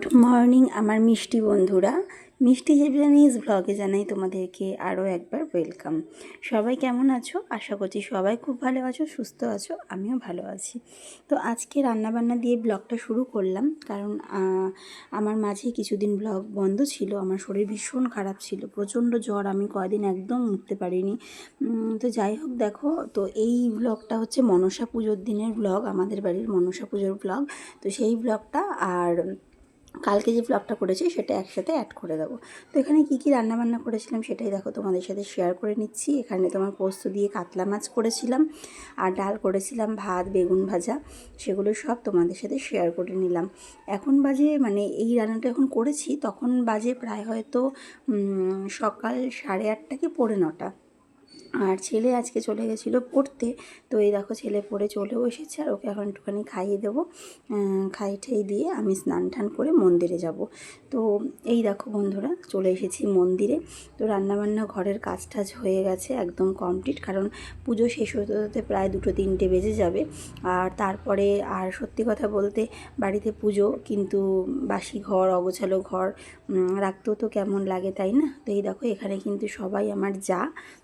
Good morning আমার মিষ্টি বন্ধুরা। মিষ্টি জেবলানিজ ব্লগে জানাই তোমাদেরকে আরও একবার ওয়েলকাম সবাই কেমন আছো? আশা করছি সবাই খুব ভালো আছো, সুস্থ আছো, আমিও ভালো আছি। তো আজকে রান্নাবান্না দিয়ে ব্লগটা শুরু করলাম, কারণ আমার মাঝে কিছুদিন ব্লগ বন্ধ ছিল, আমার শরীর ভীষণ খারাপ ছিল, প্রচণ্ড জ্বর, আমি কয়দিন একদম উঠতে পারিনি। তো যাই হোক, দেখো, তো এই ব্লগটা হচ্ছে মনসা পুজোর দিনের ব্লগ আমাদের বাড়ির মনসা পুজোর ব্লগ তো সেই ব্লগটা আর কালকে যে ব্লগটা করেছি সেটা একসাথে অ্যাড করে দেবো। তো এখানে কী কী রান্নাবান্না করেছিলাম সেটাই দেখো তোমাদের সাথে শেয়ার করে নিচ্ছি। এখানে তোমার পোস্ত দিয়ে কাতলা মাছ করেছিলাম, আর ডাল করেছিলাম, ভাত, বেগুন ভাজা, সেগুলো সব তোমাদের সাথে শেয়ার করে নিলাম। এখন বাজে মানে এই রান্নাটা এখন করেছি, তখন বাজে প্রায় হয়তো সকাল সাড়ে আটটা কি পৌনে নটা। আর ছেলে আজকে চলে গেছিল পড়তে। তো এই দেখো ছেলে পড়ে চলেও এসেছে আর ওকে এখন একটুখানি খাইয়ে দেবো। খাইয়ে ঠেয়ে দিয়ে আমি স্নান টান করে মন্দিরে যাব। তো এই দেখো বন্ধুরা, চলে এসেছি মন্দিরে। তো রান্নাবান্না ঘরের কাজ টাজ হয়ে গেছে একদম কমপ্লিট, কারণ পুজো শেষ হতে হতে প্রায় দুটো তিনটে বেজে যাবে। আর তারপরে আর সত্যি কথা বলতে বাড়িতে পুজো, কিন্তু বাসি ঘর, অগোছালো ঘর রাখতেও তো কেমন লাগে, তাই না? তো এই দেখো এখানে কিন্তু সবাই আমার যা।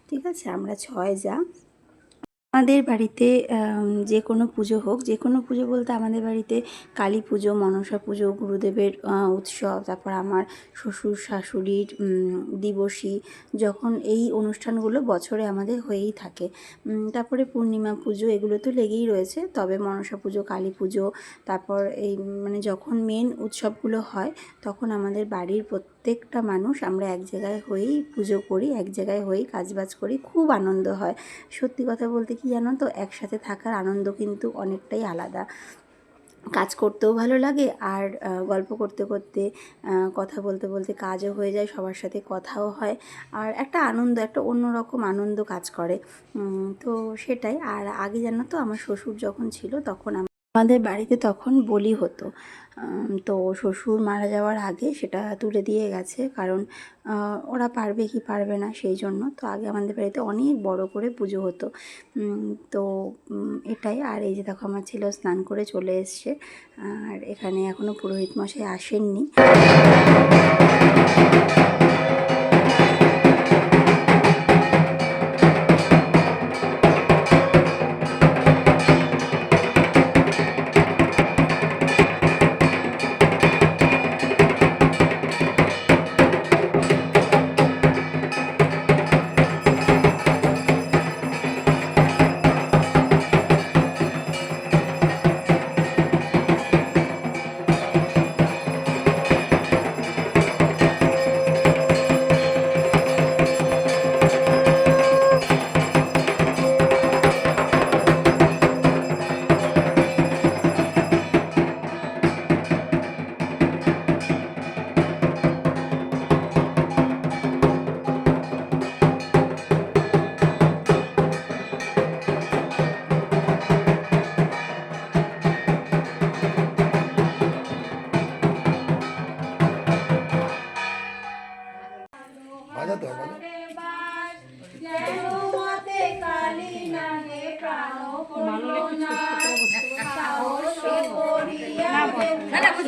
ঠিক আছে? আমরা ছয় যা আমাদের বাড়িতে যে কোনো পুজো হোক, যে কোনো পুজো বলতে আমাদের বাড়িতে কালী পুজো, মনসা পুজো, গুরুদেবের উৎসব, তারপর আমার শ্বশুর, শাশুড়ির দিবসী, যখন এই অনুষ্ঠানগুলো বছরে আমাদের হয়েই থাকে। তারপরে পূর্ণিমা পুজো এগুলো তো লেগেই রয়েছে, তবে মনসা পুজো, কালী পুজো, তারপর এই মানে যখন মেন উৎসবগুলো হয়, তখন আমাদের বাড়ির প্রত্যেকটা মানুষ আমরা এক জায়গায় হয়েই পুজো করি, এক জায়গায় হয়েই কাজবাজ করি, খুব আনন্দ হয়। সত্যি কথা বলতে কি জানো তো? একসাথে থাকার আনন্দ কিন্তু অনেকটাই আলাদা। কাজ করতেও ভালো লাগে আর গল্প করতে করতে কথা বলতে বলতে কাজও হয়ে যায়, সবার সাথে কথাও হয় আর একটা আনন্দ, একটা অন্যরকম আনন্দ কাজ করে। তো সেটাই। আর আগে জানো তো, আমার শ্বশুর যখন ছিল তখন আমাদের বাড়িতে তখন বলি হতো তো শ্বশুর মারা যাওয়ার আগে সেটা তুলে দিয়ে গেছে, কারণ ওরা পারবে কি পারবে না সেই জন্য। তো আগে আমাদের বাড়িতে অনেক বড় করে পুজো হতো তো এটাই। আর এই যে দেখো আমার ছেলেও স্নান করে চলে এসছে, আর এখানে এখনও পুরোহিত মশাই আসেননি।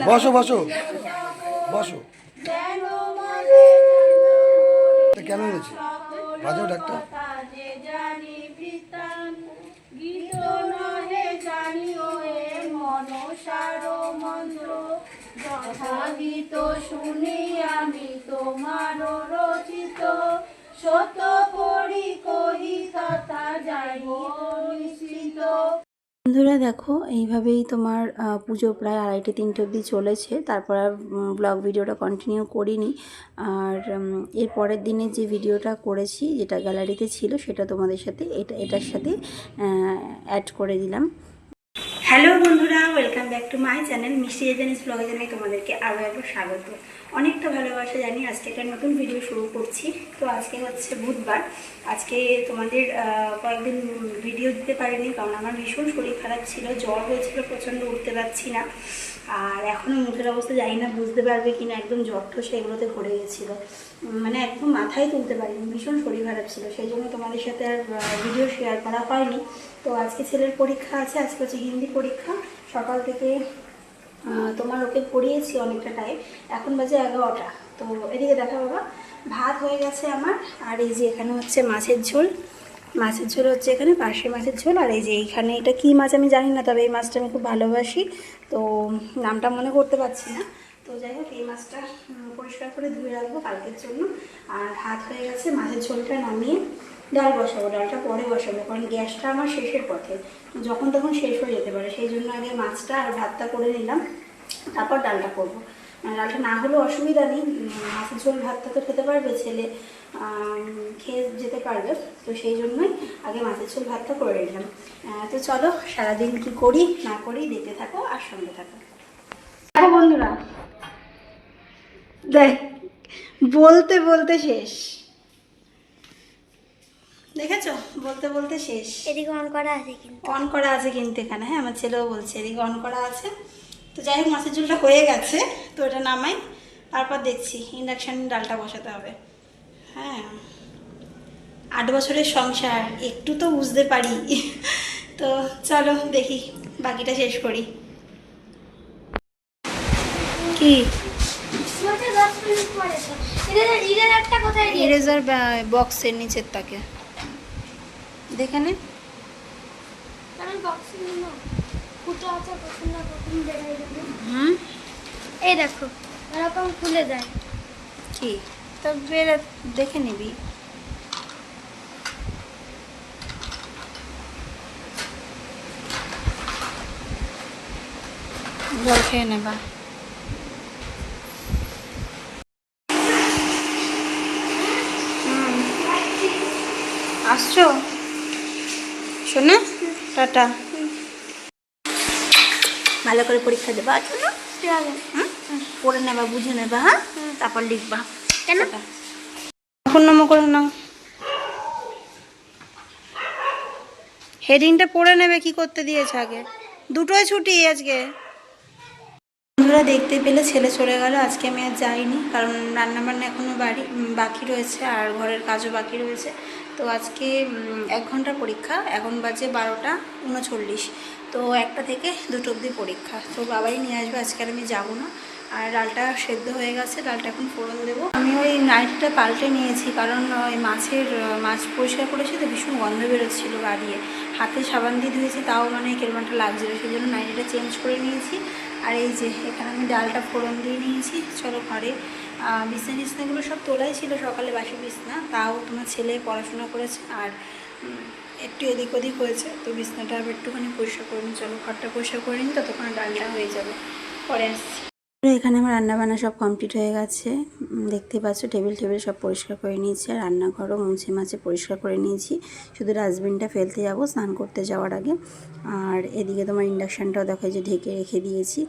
বসো বসো বসো। কেন হয়েছে বাজাও ডাক্তার। গীত শুনি আমি তোমার রচিত শত করি কহি তথা যাই নিশ্চিত। বন্ধুরা দেখো, এইভাবেই তোমার পুজো প্রায় আড়াইটে, তিনটে অবধি চলেছে। তারপর আর ব্লগ ভিডিওটা কন্টিনিউ করিনি। আর এর পরের দিনে যে ভিডিওটা করেছি, যেটা গ্যালারিতে ছিল, সেটা তোমাদের সাথে, এটা, এটার সাথে অ্যাড করে দিলাম। হ্যালো বন্ধুরা, welcome back to my channel মিষ্টি এজেন্স ব্লগে জানাই তোমাদেরকে আরও একবার স্বাগত। অনেকটা ভালোবাসা জানি আজকে একটা নতুন ভিডিও শুরু করছি। তো আজকে হচ্ছে বুধবার। আজকে তোমাদের কয়েকদিন ভিডিও দিতে পারিনি, কারণ আমার ভীষণ শরীর খারাপ ছিল, জ্বর হয়েছিল, প্রচণ্ড উঠতে পারছি না। আর এখনও মুখের অবস্থা জানি না, বুঝতে পারবে কি না একদম জ্বর ঠোসে এগুলোতে ভরে গেছিল। মানে একদম মাথায় তুলতে পারিনি, ভীষণ শরীর খারাপ ছিল, সেই জন্য তোমাদের সাথে আর ভিডিও শেয়ার করা হয়নি। তো আজকে ছেলের পরীক্ষা আছে, আজকে হচ্ছে হিন্দি পরীক্ষা। সকাল থেকে তোমার ওকে পড়িয়েছি অনেকটা টাইম এখন বাজে এগারোটা। তো এদিকে দেখা বাবা, ভাত হয়ে গেছে আমার, আর এই যে এখানে হচ্ছে মাছের ঝোল। মাছের ঝোল হচ্ছে এখানে পাশে মাছের ঝোল, আর এই যে এইখানে এটা কী মাছ আমি জানি না, তবে এই মাছটা আমি খুব ভালোবাসি। তো নামটা মনে করতে পারছি না। তো যাই হোক, এই মাছটা পরিষ্কার করে ধুয়ে রাখব কালকের জন্য। আর ভাত হয়ে গেছে, মাছের ঝোলটা নামিয়ে ডাল বসাবো, ডালটা পরে বসাবো, কারণ গ্যাসটা আমার শেষের পথে। যখন তখন শেষ হয়ে যেতে পারে, সেই জন্য আগে মাছটা আর ভাতটা করে নিলাম, তারপর ডালটা করব। মানে ডালটা না হলেও অসুবিধা নেই মাছের ঝোল ভাতটা তো খেতে পারবে, ছেলে খেয়ে পারবে। তো সেই জন্যই আগে মাছের ঝোল ভাতটা করে নিলাম। তো চলো সারাদিন কি করি না করি দেখতে থাকো আর সঙ্গে থাকো। দেখো বন্ধুরা দেখ বলতে বলতে শেষ। দেখেছ? বলতে বলতে শেষ। এদিকে অন করা আছে কিন্তু। অন করা আছে কিন্তু এখানে। হ্যাঁ আমার ছেলেও বলছে এদিকে অন করা আছে। তো যাই হোক মাছের ঝোলটা হয়ে গেছে তো এটা নামাই। তারপর দেখছি ইন্ডাকশান ডালটা বসাতে হবে। হ্যাঁ। আট বছরের সংসার একটু তো বুঝতে পারি। তো চলো দেখি বাকিটা শেষ করি। কি? ইরেজার বক্সের নিচের তাকে। দেখে নে। হুম? এই দেখো এরকম খুলে দেয় কি? তা বের দেখে নিবি। জল খেয়ে নেবা হুম। আসছো? শোনে টাটা। ভালো করে পরীক্ষা দেবা আছো না হুম? পড়ে নেবা বুঝে নেবা হ্যাঁ? তারপর লিখবা। কেন? ফোন নম্বর করে নাও। হেডিংটা পড়ে নেবে কি করতে দিয়েছে আগে? দুটোই ছুটি আজকে। বন্ধুরা দেখতে পেলে ছেলে চলে গেল, আজকে আমি আর যাইনি, কারণ রান্নাবান্না এখনও বাড়ি বাকি রয়েছে আর ঘরের কাজও বাকি রয়েছে। তো আজকে এক ঘণ্টা পরীক্ষা, এখন বাজে বারোটা উনচল্লিশ। তো একটা থেকে দুটো অবধি পরীক্ষা। তো বাবাই নিয়ে আসবে, আজকে আর আমি যাব না। আর ডালটা সেদ্ধ হয়ে গেছে, ডালটা এখন ফোড়ন দেবো। আমি ওই নাইটটা পাল্টে নিয়েছি, কারণ ওই মাছের, মাছ পরিষ্কার করেছি তো ভীষণ গন্ধ বেরোচ্ছিলো গাড়িয়ে হাতে সাবান দিয়ে ধুয়েছি, তাও মানে কেরম একটা লাগছিল সেই জন্য নাইটিটা চেঞ্জ করে নিয়েছি। আর এই যে, এখানে আমি ডালটা ফোড়ন দিয়ে নিয়েছি। চলো ঘরে বিছনা টিছনাগুলো সব তোলাই ছিল সকালে বাসি বিছনা, তাও তোমার ছেলে পড়াশোনা করেছে আর একটু এদিক ওদিক হয়েছে, তো বিছনাটা আবার একটুখানি পরিষ্কার করে নিই। চলো ঘরটা পরিষ্কার করে নিই, ততক্ষণ ডালটা হয়ে যাবে। পরে আসছি। এখানে আমার রান্নাবান্না সব কমপ্লিট হয়ে গেছে। দেখতে পাচ্ছ টেবিল টেবিল সব পরিষ্কার করে নিয়েছি, আর রান্নাঘরও মুছে মাছে পরিষ্কার করে নিয়েছি। শুধু ডাস্টবিনটা ফেলতে যাব, স্নান করতে যাওয়ার আগে। আর এদিকে তোমার ইন্ডাকশানটাও দেখা যে ঢেকে রেখে দিয়েছি।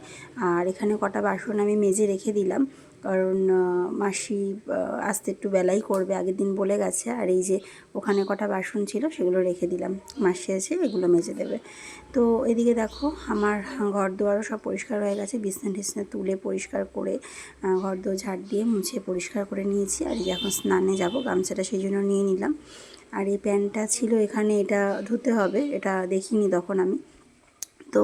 আর এখানে কটা বাসন আমি মেজে রেখে দিলাম। কারণ মাসি আসতে একটু বেলাই করবে, আগের দিন বলে গেছে। আর এই যে ওখানে কটা বাসন ছিল, সেগুলো রেখে দিলাম। মাসি আছে, এগুলো মেজে দেবে। তো এদিকে দেখো, আমার ঘর দুয়ারও সব পরিষ্কার হয়ে গেছে। বিছনা টিছনা তুলে পরিষ্কার করে ঘর দুয়ার ঝাড় দিয়ে মুছে পরিষ্কার করে নিয়েছি। আর এই এখন স্নানে যাব, গামছাটা সেই জন্য নিয়ে নিলাম। আর এই প্যান্টটা ছিল এখানে, এটা ধুতে হবে, এটা দেখিনি তখন আমি। তো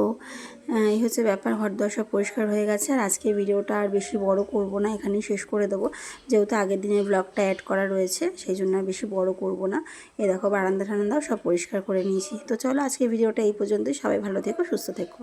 এই হচ্ছে ব্যাপার। ঘর দর সব পরিষ্কার হয়ে গেছে। আর আজকে ভিডিওটা আর বেশি বড় করব না, এখানেই শেষ করে দেবো। যেহেতু আগের দিনের ব্লগটা অ্যাড করা রয়েছে, সেই জন্য আর বেশি বড় করব না। এ দেখো বারান্দা টারান্দাও সব পরিষ্কার করে নিয়েছি। তো চলো আজকে ভিডিওটা এই পর্যন্তই। সবাই ভালো থেকো, সুস্থ থেকো।